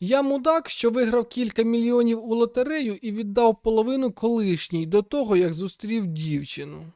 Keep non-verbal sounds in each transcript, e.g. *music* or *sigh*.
Я мудак, що виграв кілька мільйонів у лотерею і віддав половину колишній до того, як зустрів дівчину.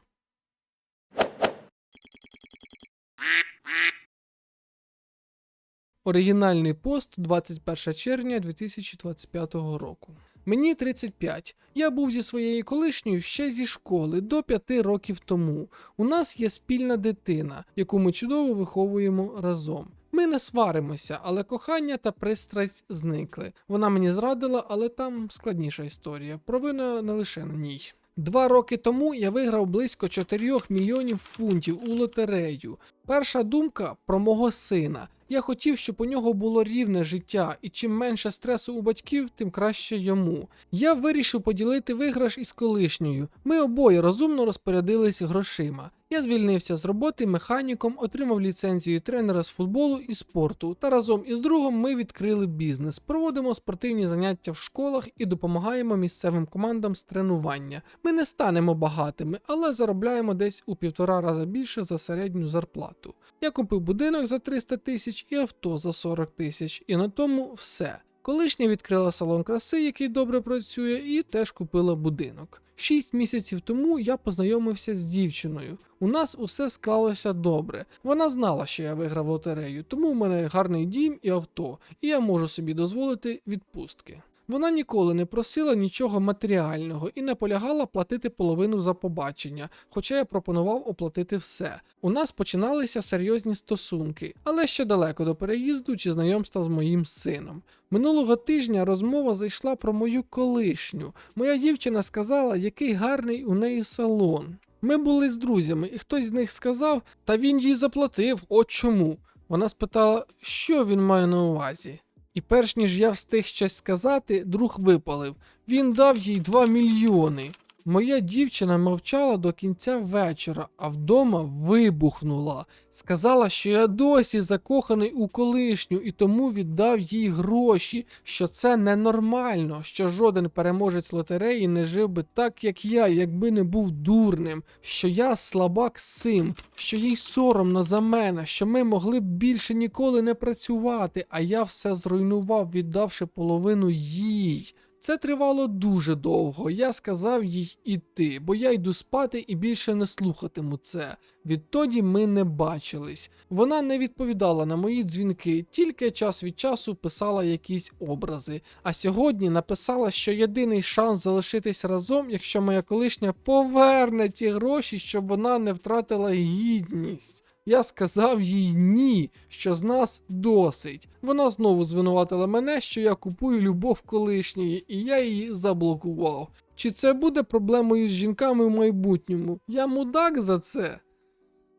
Оригінальний пост 21 червня 2025 року. Мені 35. Я був зі своєю колишньою ще зі школи до 5 років тому. У нас є спільна дитина, яку ми чудово виховуємо разом. Ми не сваримося, але кохання та пристрасть зникли. Вона мені зрадила, але там складніша історія. Провина не лише на ній. Два роки тому я виграв близько 4 мільйонів фунтів у лотерею. Перша думка про мого сина. Я хотів, щоб у нього було рівне життя, і чим менше стресу у батьків, тим краще йому. Я вирішив поділити виграш із колишньою. Ми обоє розумно розпорядились грошима. Я звільнився з роботи механіком, отримав ліцензію тренера з футболу і спорту. Та разом із другом ми відкрили бізнес, проводимо спортивні заняття в школах і допомагаємо місцевим командам з тренування. Ми не станемо багатими, але заробляємо десь у півтора рази більше за середню зарплату. Я купив будинок за 300 тисяч і авто за 40 тисяч, і на тому все. Колишня відкрила салон краси, який добре працює, і теж купила будинок. Шість місяців тому я познайомився з дівчиною. У нас усе склалося добре. Вона знала, що я виграв лотерею, тому в мене гарний дім і авто, і я можу собі дозволити відпустки. Вона ніколи не просила нічого матеріального і не полягала платити половину за побачення, хоча я пропонував оплатити все. У нас починалися серйозні стосунки, але ще далеко до переїзду чи знайомства з моїм сином. Минулого тижня розмова зайшла про мою колишню. Моя дівчина сказала, який гарний у неї салон. Ми були з друзями, і хтось з них сказав, та він їй заплатив, от чому. Вона спитала, що він має на увазі. І перш ніж я встиг щось сказати, друг випалив. Він дав їй 2 мільйони. Моя дівчина мовчала до кінця вечора, а вдома вибухнула. Сказала, що я досі закоханий у колишню і тому віддав їй гроші, що це ненормально, що жоден переможець лотереї не жив би так, як я, якби не був дурним, що я слабак сим, що їй соромно за мене, що ми могли б більше ніколи не працювати, а я все зруйнував, віддавши половину їй. Це тривало дуже довго. Я сказав їй іти, бо я йду спати і більше не слухатиму це. Відтоді ми не бачились. Вона не відповідала на мої дзвінки, тільки час від часу писала якісь образи. А сьогодні написала, що єдиний шанс залишитись разом, якщо моя колишня поверне ті гроші, щоб вона не втратила гідність. Я сказав їй ні, що з нас досить. Вона знову звинуватила мене, що я купую любов колишньої, і я її заблокував. Чи це буде проблемою з жінками в майбутньому? Я мудак за це.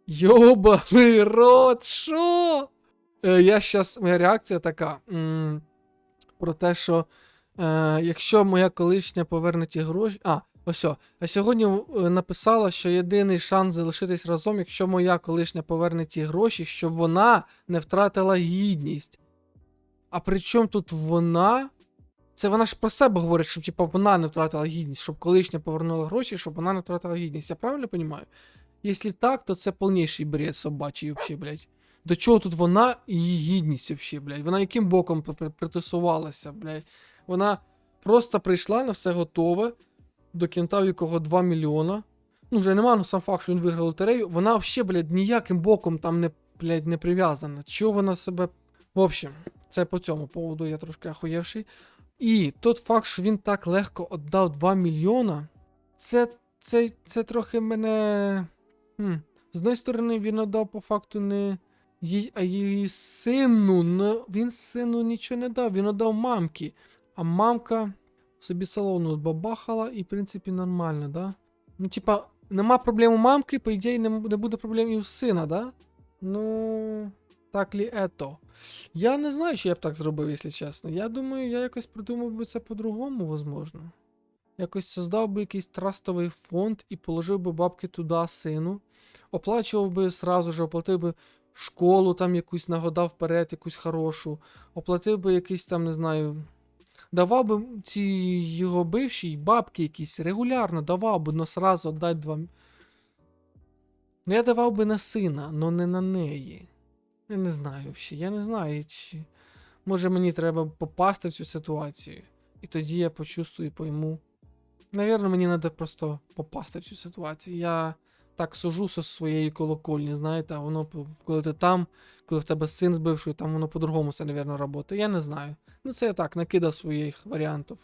Йобаний рот, що? Е, я щас, моя реакція така. М- про те, що е, якщо моя колишня поверне ті гроші. А, ось. А сьогодні е, написала, що єдиний шанс залишитись разом, якщо моя колишня поверне ті гроші, щоб вона не втратила гідність. А при чому тут вона? Це вона ж про себе говорить, щоб типу, вона не втратила гідність, щоб колишня повернула гроші, щоб вона не втратила гідність. Я правильно розумію? Якщо так, то це повніший бред собачий, вообще, блядь. До чого тут вона і її гідність вообще, блядь? Вона яким боком при- при- притусувалася, блядь? Вона просто прийшла на все готове, до кінта, в якого 2 мільйона. Ну, вже нема, ну сам факт, що він виграв лотерею. Вона взагалі, блядь, ніяким боком там не, блядь, не прив'язана. Чого вона себе. В общем, це по цьому поводу я трошки охуєвший. І той факт, що він так легко віддав 2 мільйона, це, це, це трохи мене. Хм. З одної сторони, він віддав по факту не їй, а її сину. Ну, він сину нічого не дав, він віддав мамки. А мамка собі салону бабахала і, в принципі, нормально, да? Ну, типа, нема проблем у мамки, по ідеї, не, буде проблем і у сина, да? Ну, так лі ето. Я не знаю, що я б так зробив, якщо чесно. Я думаю, я якось придумав би це по-другому, возможно. Якось создав би якийсь трастовий фонд і положив би бабки туди сину. Оплачував би сразу же, оплатив би школу там якусь нагодав вперед, якусь хорошу. Оплатив би якийсь там, не знаю. Давав би ці його бивші бабки якісь регулярно давав би, но сразу дать два. Ну, я давав би на сина, но не на неї. Я не знаю взагалі. Я не знаю, чи. Може мені треба попасти в цю ситуацію. І тоді я почувствую, пойму. Навірно, мені треба просто попасти в цю ситуацію. Я так сужу зі своєї колокольні, знаєте, а воно, коли ти там, коли в тебе син з бившою, там воно по-другому все, навірно, працює. Я не знаю. Ну, це я так накидав своїх варіантів.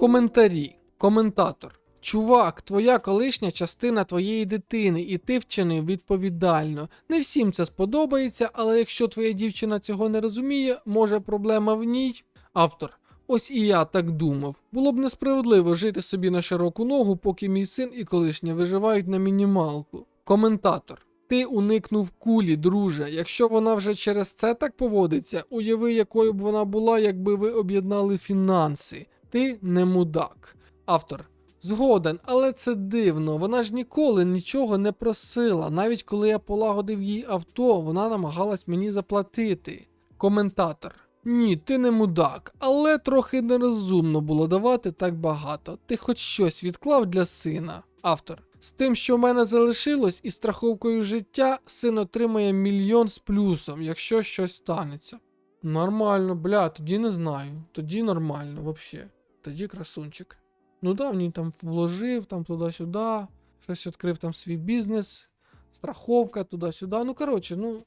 Коментарі. Коментатор. Чувак, твоя колишня частина твоєї дитини, і ти вчинив відповідально. Не всім це сподобається, але якщо твоя дівчина цього не розуміє, може проблема в ній. Автор. Ось і я так думав. Було б несправедливо жити собі на широку ногу, поки мій син і колишня виживають на мінімалку. Коментатор. Ти уникнув кулі, друже. Якщо вона вже через це так поводиться, уяви, якою б вона була, якби ви об'єднали фінанси. Ти не мудак. Автор. Згоден, але це дивно. Вона ж ніколи нічого не просила. Навіть коли я полагодив їй авто, вона намагалась мені заплатити. Коментатор. Ні, ти не мудак, але трохи нерозумно було давати так багато. Ти хоч щось відклав для сина. Автор. З тим, що в мене залишилось, і страховкою життя, син отримає мільйон з плюсом, якщо щось станеться. Нормально, бля, тоді не знаю. Тоді нормально, вообще. Тоді красунчик. Ну да, він там вложив, там туди-сюди, щось відкрив там свій бізнес, страховка туди-сюди. Ну, коротше, ну.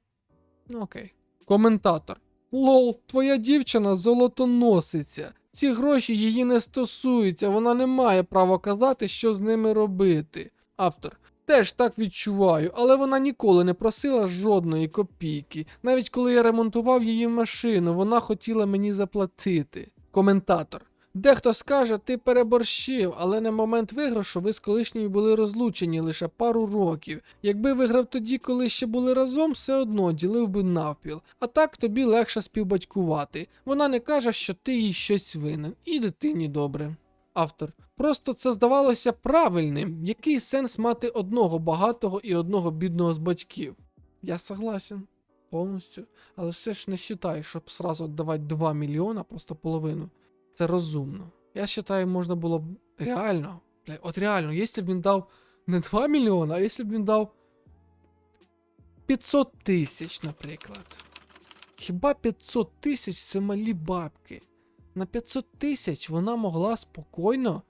Ну окей. Коментатор. Лол, твоя дівчина золотоносиця. Ці гроші її не стосуються, вона не має права казати, що з ними робити. Автор. Теж так відчуваю, але вона ніколи не просила жодної копійки. Навіть коли я ремонтував її машину, вона хотіла мені заплатити. Коментатор. Дехто скаже, ти переборщив, але на момент виграшу ви з колишньою були розлучені лише пару років. Якби виграв тоді, коли ще були разом, все одно ділив би навпіл. А так тобі легше співбатькувати. Вона не каже, що ти їй щось винен, і дитині добре. Автор. Просто це здавалося правильним. Який сенс мати одного багатого і одного бідного з батьків? Я согласен. Повністю. Але все ж не вважаю, щоб сразу віддавати 2 мільйона, просто половину. Це розумно. Я вважаю, можна було б реально. Бля, от реально, якщо б він дав не 2 мільйона, а якщо б він дав 500 тисяч, наприклад. Хіба 500 тисяч це малі бабки? На 500 тисяч вона могла спокійно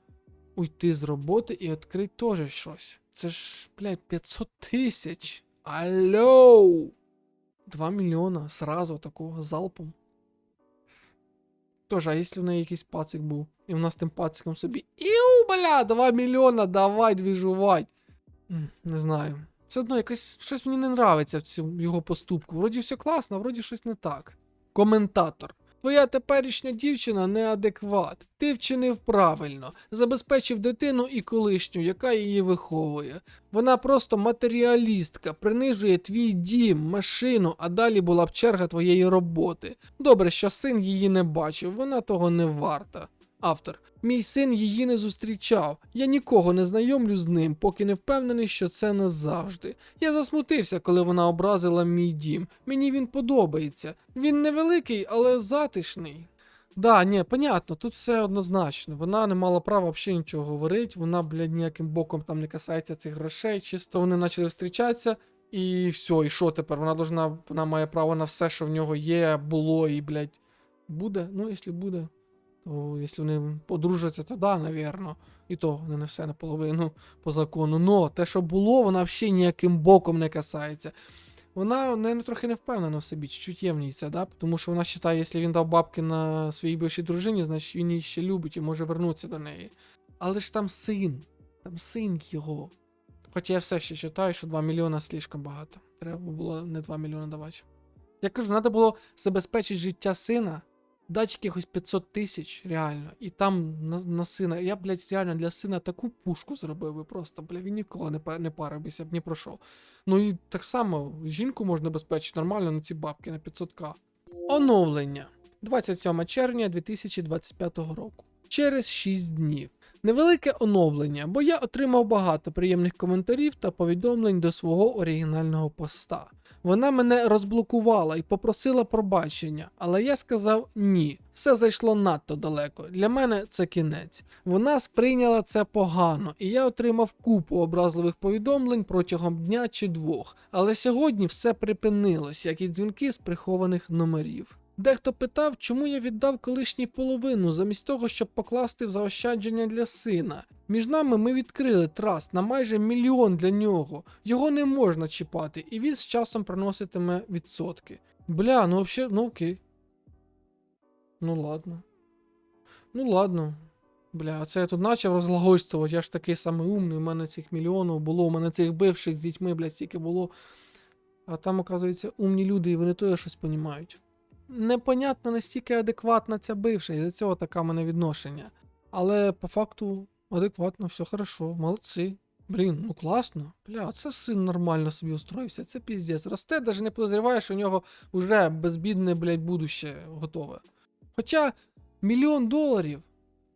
уйти з роботи і відкрити теж щось. Це ж, блядь, 500 тисяч. Алло! 2 мільйона сразу такого залпом. Тож, а якщо в неї якийсь пацик був, і вона з тим пациком собі. Іу, бля, 2 мільйона, давай двіжувать. Не знаю. Все одно якось щось мені не нравиться в цьому його поступку. Вроді все класно, вроді щось не так. Коментатор. Твоя теперішня дівчина неадекват. Ти вчинив правильно, забезпечив дитину і колишню, яка її виховує. Вона просто матеріалістка, принижує твій дім, машину, а далі була б черга твоєї роботи. Добре, що син її не бачив, вона того не варта. Автор. Мій син її не зустрічав. Я нікого не знайомлю з ним, поки не впевнений, що це назавжди. Я засмутився, коли вона образила мій дім. Мені він подобається. Він невеликий, але затишний. Да, ні, понятно, тут все однозначно. Вона не мала права взагалі нічого говорити, вона, блядь, ніяким боком там не касається цих грошей. Чисто вони почали зустрічатися, і все, і що тепер? Вона должна, вона має право на все, що в нього є, було, і, блядь, буде. Ну, якщо буде. То, якщо вони подружаться, то да, навірно. І то не на все наполовину по закону. Но те, що було, вона взагалі ніяким боком не касається. Вона, наверное, трохи не впевнена в собі, чуть є в ній це, да? Тому що вона вважає, якщо він дав бабки на своїй бившій дружині, значить він її ще любить і може вернутися до неї. Але ж там син, там син його. Хоча я все ще вважаю, що 2 мільйона слишком багато. Треба було не 2 мільйони давати. Я кажу, треба було забезпечити життя сина, дати якихось 500 тисяч, реально, і там на, на сина. Я, блядь, реально для сина таку пушку зробив би просто, бля, він ніколи не, не парився б ні про що. Ну і так само жінку можна безпечити нормально на ці бабки на 500к. Оновлення 27 червня 2025 року. Через 6 днів. Невелике оновлення, бо я отримав багато приємних коментарів та повідомлень до свого оригінального поста. Вона мене розблокувала і попросила пробачення, але я сказав ні. Все зайшло надто далеко. Для мене це кінець. Вона сприйняла це погано, і я отримав купу образливих повідомлень протягом дня чи двох. Але сьогодні все припинилось, як і дзвінки з прихованих номерів. Дехто питав, чому я віддав колишній половину, замість того, щоб покласти в заощадження для сина. Між нами ми відкрили траст на майже мільйон для нього. Його не можна чіпати, і він з часом приноситиме відсотки. Бля, ну взагалі, ну окей. Ну ладно. Ну ладно. Бля, оце я тут почав розглагольствувати, я ж такий самий умний, у мене цих мільйонів було, у мене цих бивших з дітьми, блядь, стільки було. А там, оказується, умні люди, і вони то щось понімають. Непонятно настільки адекватна ця бивша, і за цього таке в мене відношення. Але по факту адекватно, все хорошо, молодці. Блін, ну класно. Бля, це син нормально собі устроївся, це піздець. Росте, навіть не подозріває, що у нього вже безбідне, блядь, будуще готове. Хоча мільйон доларів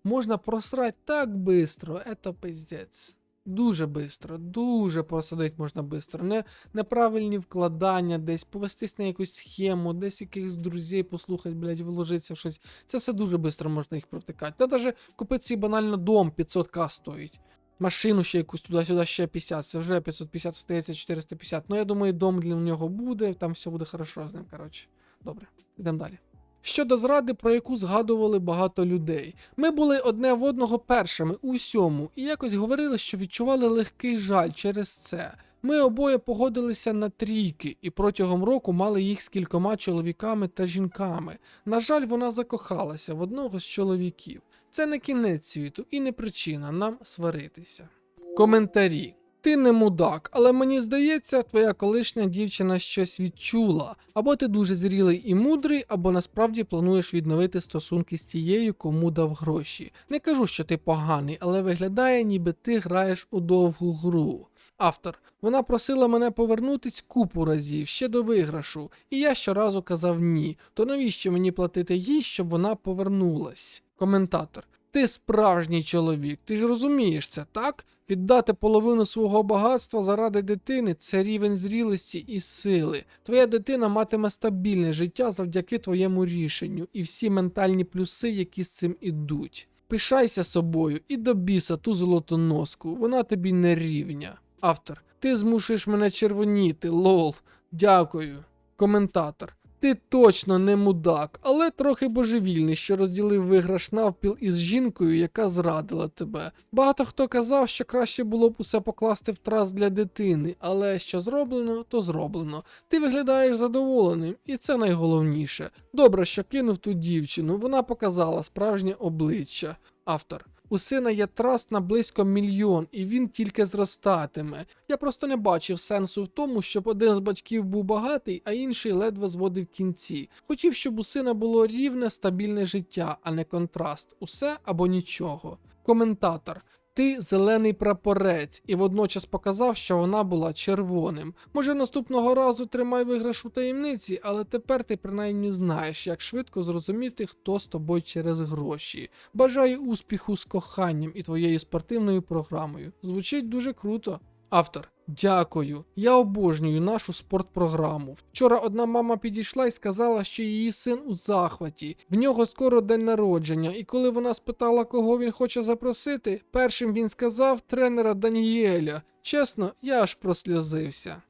можна просрати так бистро, это пиздець. Дуже бистро, дуже просадити можна бистро. Не, неправильні вкладання, десь повестись на якусь схему, десь якихось друзей послухати, блядь, вложитися в щось. Це все дуже бистро можна їх провтикати. Та навіть купити свій банально дом 500к стоїть. Машину ще якусь туди-сюди ще 50, це вже 550 стається 450. Ну я думаю, дом для нього буде, там все буде хорошо з ним. Коротше. Добре, йдемо далі. Щодо зради, про яку згадували багато людей. Ми були одне в одного першими у всьому, і якось говорили, що відчували легкий жаль через це. Ми обоє погодилися на трійки і протягом року мали їх з кількома чоловіками та жінками. На жаль, вона закохалася в одного з чоловіків. Це не кінець світу і не причина нам сваритися. Коментарі. Ти не мудак, але мені здається, твоя колишня дівчина щось відчула. Або ти дуже зрілий і мудрий, або насправді плануєш відновити стосунки з тією, кому дав гроші. Не кажу, що ти поганий, але виглядає, ніби ти граєш у довгу гру. Автор. Вона просила мене повернутись купу разів ще до виграшу, і я щоразу казав ні. То навіщо мені платити їй, щоб вона повернулась? Коментатор. Ти справжній чоловік, ти ж розумієш це, так? Віддати половину свого багатства заради дитини це рівень зрілості і сили. Твоя дитина матиме стабільне життя завдяки твоєму рішенню і всі ментальні плюси, які з цим ідуть. Пишайся собою і до біса ту золотоноску, вона тобі не рівня. Автор. Ти змушуєш мене червоніти, лол. Дякую. Коментатор. Ти точно не мудак, але трохи божевільний, що розділив виграш навпіл із жінкою, яка зрадила тебе. Багато хто казав, що краще було б усе покласти в трас для дитини, але що зроблено, то зроблено. Ти виглядаєш задоволеним, і це найголовніше. Добре, що кинув ту дівчину, вона показала справжнє обличчя. Автор. У сина є траст на близько мільйон, і він тільки зростатиме. Я просто не бачив сенсу в тому, щоб один з батьків був багатий, а інший ледве зводив кінці. Хотів, щоб у сина було рівне, стабільне життя, а не контраст. Усе або нічого. Коментатор. Ти зелений прапорець, і водночас показав, що вона була червоним. Може, наступного разу тримай виграш у таємниці, але тепер ти принаймні знаєш, як швидко зрозуміти, хто з тобою через гроші. Бажаю успіху з коханням і твоєю спортивною програмою. Звучить дуже круто. Автор. Дякую. Я обожнюю нашу спортпрограму. Вчора одна мама підійшла і сказала, що її син у захваті. В нього скоро день народження, і коли вона спитала, кого він хоче запросити, першим він сказав тренера Даніеля. Чесно, я аж просльозився.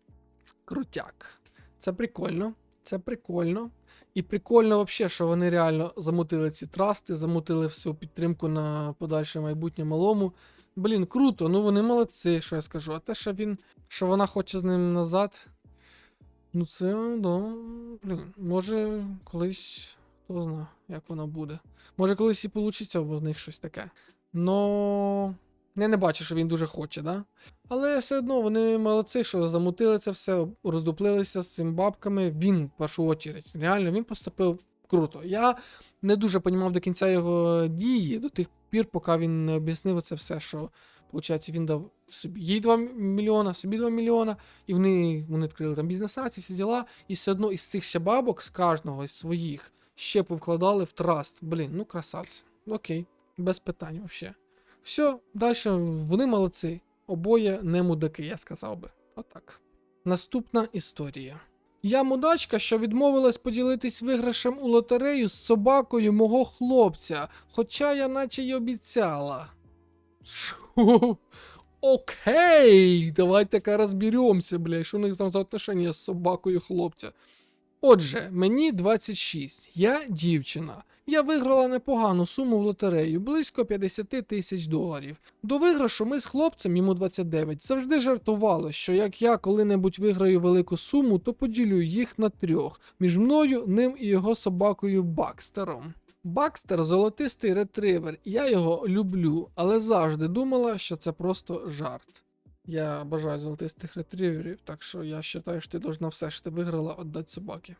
Крутяк. Це прикольно. Це прикольно. І прикольно взагалі, що вони реально замутили ці трасти, замутили всю підтримку на подальше майбутнє малому. Блін, круто, ну вони молодці, що я скажу. А те, що він. що вона хоче з ним назад. Ну це, да, блін, може колись. Хто знає, як воно буде. Може колись і получиться в них щось таке. Но. Я не бачу, що він дуже хоче, да? Але все одно вони молодці, що замутили це все, роздуплилися з цим бабками. Він, в першу очередь, реально він поступив круто. Я не дуже понімав до кінця його дії, до тих пір, поки він не об'яснив це все, що, виходить, він дав собі їй 2 мільйона, собі 2 мільйона, і вони, вони відкрили там бізнеса, ці всі діла, і все одно із цих ще бабок, з кожного із своїх, ще повкладали в траст. Блін, ну красавці. Окей, без питань взагалі. Все, далі вони молодці. Обоє не мудаки, я сказав би. Отак. Наступна історія. Я мудачка, що відмовилась поділитись виграшем у лотерею з собакою мого хлопця, хоча я наче й обіцяла. Окей, давайте-ка розберемося, бля, що у них там за отношення з собакою хлопця. Отже, мені 26, я дівчина. Я виграла непогану суму в лотерею, близько 50 тисяч доларів. До виграшу ми з хлопцем, йому 29, завжди жартували, що як я коли-небудь виграю велику суму, то поділю їх на трьох між мною, ним і його собакою Бакстером. Бакстер золотистий ретривер, я його люблю, але завжди думала, що це просто жарт. Я бажаю золотистих ретриверів, так що я вважаю, що ти должна все, що ти виграла, віддати собаки.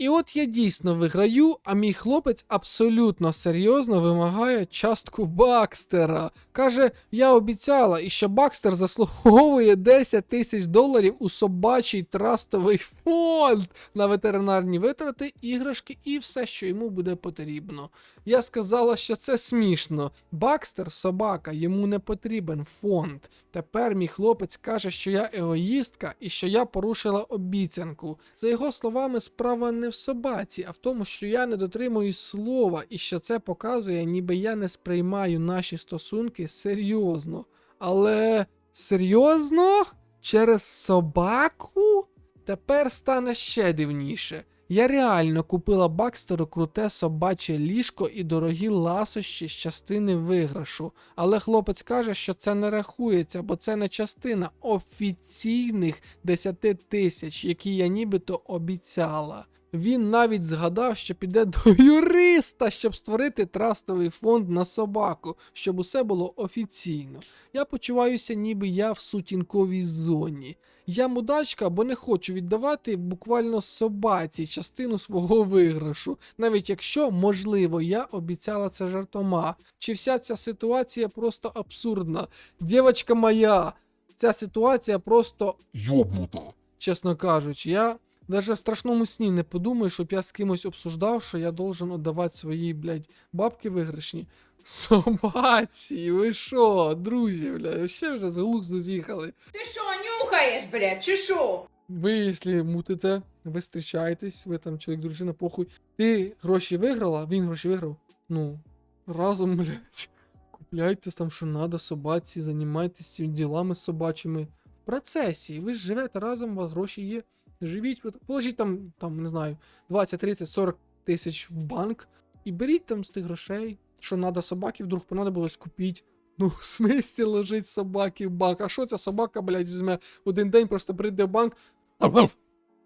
І от я дійсно виграю, а мій хлопець абсолютно серйозно вимагає частку Бакстера. Каже, я обіцяла, і що Бакстер заслуговує 10 тисяч доларів у собачий трастовий фонд на ветеринарні витрати, іграшки і все, що йому буде потрібно. Я сказала, що це смішно. Бакстер собака, йому не потрібен фонд. Тепер мій хлопець каже, що я егоїстка і що я порушила обіцянку. За його словами, справа не в собаці, а в тому, що я не дотримуюсь слова, і що це показує, ніби я не сприймаю наші стосунки серйозно. Але серйозно? Через собаку? Тепер стане ще дивніше. Я реально купила Бакстеру круте собаче ліжко і дорогі ласощі з частини виграшу. Але хлопець каже, що це не рахується, бо це не частина офіційних 10 тисяч, які я нібито обіцяла. Він навіть згадав, що піде до *laughs* юриста, щоб створити трастовий фонд на собаку, щоб усе було офіційно. Я почуваюся, ніби я в сутінковій зоні. Я мудачка, бо не хочу віддавати буквально собаці частину свого виграшу, навіть якщо, можливо, я обіцяла це жартома. Чи вся ця ситуація просто абсурдна? Дівочка моя, ця ситуація просто Йобнута. чесно кажучи, я навіть в страшному сні не подумаю, щоб я з кимось обсуждав, що я должен віддавати свої, блядь, бабки виграшні. Собаці, ви що, друзі, блядь, ще вже з глузду з'їхали. Ти що, нюхаєш, блядь, чи що? Ви, якщо мутите, ви зустрічаєтесь, ви там чоловік, дружина, похуй. Ти гроші виграла, він гроші виграв. Ну, разом, *laughs* блядь. Купляйте там, що надо, собаці, займайтесь цими ділами собачими. В процесі. Ви ж живете разом, у вас гроші є. Живіть, положіть там, там, не знаю, 20, 30, 40 тисяч в банк і беріть там з тих грошей, що надо собаки, вдруг понадобилось купіть. Ну, в смислі лежить собаки в банк. А що ця собака, блядь, візьме один день, просто прийде в банк.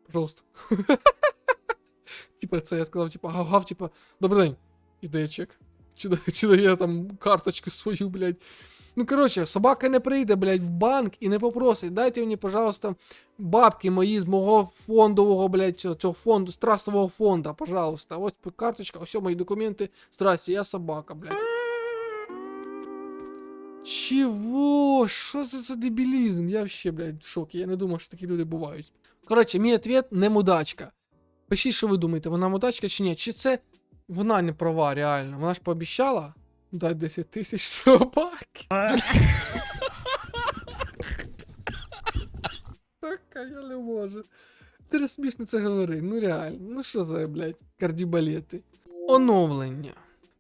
Пожалуйста. *laughs* Типа, це я сказав, типа, гав-гав, типа, добрий день. І дає чек. Чи дає там карточку свою, блядь. Ну, коротше, собака не прийде, блядь, в банк і не попросить. Дайте мені, пожалуйста, бабки мої з мого фондового, блядь, цього, фонду, з трастового фонда, пожалуйста. Ось карточка, ось мої документи. Здрасте, я собака, блядь. Чего? Що це за дебілізм? Я вообще, блядь, в шокі. Я не думав, що такі люди бувають. Коротше, мій ответ не мудачка. Пишіть, що ви думаєте, вона мудачка чи ні? Чи це вона не права, реально? Вона ж пообіцяла дати 10 тисяч собак. Сука, я не можу. Ти смішно це говори, ну реально. Ну що за, блядь, кардібалети. Оновлення.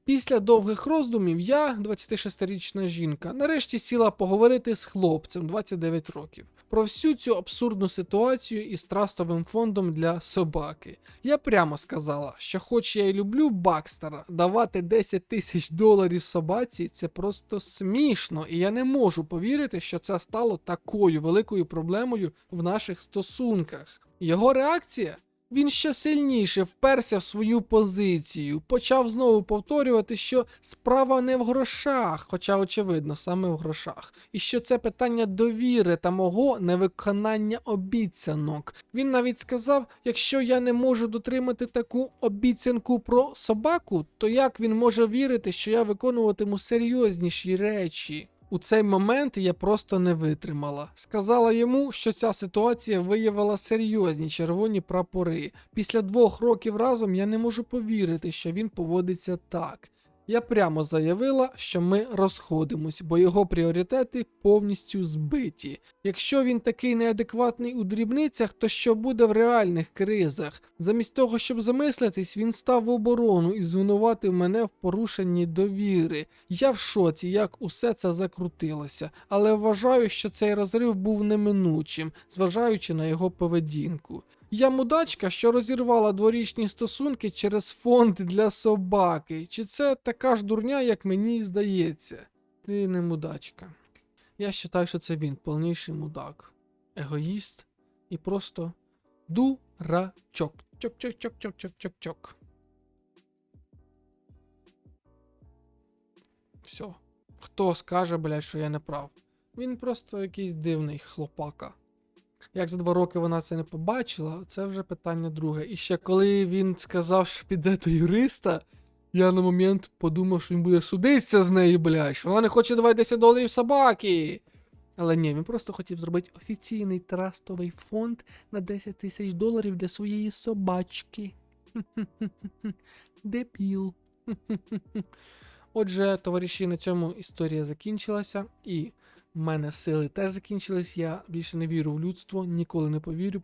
Після довгих роздумів я, 26-річна жінка, нарешті сіла поговорити з хлопцем 29 років про всю цю абсурдну ситуацію із трастовим фондом для собаки. Я прямо сказала, що хоч я і люблю Бакстера, давати 10 тисяч доларів собаці це просто смішно, і я не можу повірити, що це стало такою великою проблемою в наших стосунках. Його реакція він ще сильніше вперся в свою позицію, почав знову повторювати, що справа не в грошах, хоча очевидно, саме в грошах, і що це питання довіри та мого невиконання обіцянок. Він навіть сказав: якщо я не можу дотримати таку обіцянку про собаку, то як він може вірити, що я виконуватиму серйозніші речі? У цей момент я просто не витримала. Сказала йому, що ця ситуація виявила серйозні червоні прапори. Після двох років разом я не можу повірити, що він поводиться так. Я прямо заявила, що ми розходимось, бо його пріоритети повністю збиті. Якщо він такий неадекватний у дрібницях, то що буде в реальних кризах? Замість того, щоб замислитись, він став в оборону і звинуватив мене в порушенні довіри. Я в шоці, як усе це закрутилося, але вважаю, що цей розрив був неминучим, зважаючи на його поведінку. Я мудачка, що розірвала дворічні стосунки через фонд для собаки. Чи це така ж дурня, як мені здається? Ти не мудачка. Я вважаю, що це він, повніший мудак. Егоїст і просто дурачок. Чок-чок-чок-чок-чок-чок. Все. Хто скаже, блядь, що я не прав? Він просто якийсь дивний хлопака. Як за два роки вона це не побачила, це вже питання друге. І ще коли він сказав, що піде до юриста, я на момент подумав, що він буде судитися з нею, блядь, що вона не хоче давати 10 доларів собаки. Але ні, він просто хотів зробити офіційний трастовий фонд на 10 тисяч доларів для своєї собачки. *laughs* Дебіл. *laughs* Отже, товариші, на цьому історія закінчилася, і в мене сили теж закінчились. Я більше не вірю в людство, ніколи не повірю.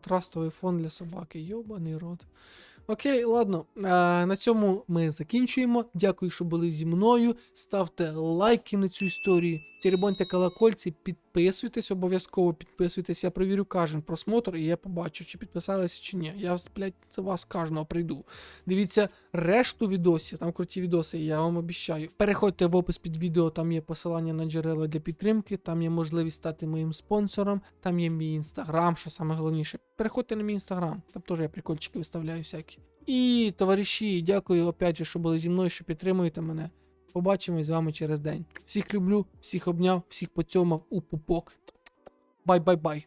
Трастовий фон для собаки, йобаний рот. Окей, ладно. А, на цьому ми закінчуємо. Дякую, що були зі мною. Ставте лайки на цю історію. Теребоньте колокольці, підписуйтесь, обов'язково підписуйтесь. Я перевірю кожен просмотр, і я побачу, чи підписалися, чи ні. Я, блядь, за вас кожного прийду. Дивіться решту відосів, там круті відоси, я вам обіцяю. Переходьте в опис під відео, там є посилання на джерела для підтримки, там є можливість стати моїм спонсором, там є мій інстаграм, що саме головніше. Переходьте на мій інстаграм, там теж я прикольчики виставляю всякі. І, товариші, дякую опять же, що були зі мною, що підтримуєте мене. Побачимось з вами через день. Всіх люблю, всіх обняв, всіх поцьомав у пупок. Бай-бай-бай.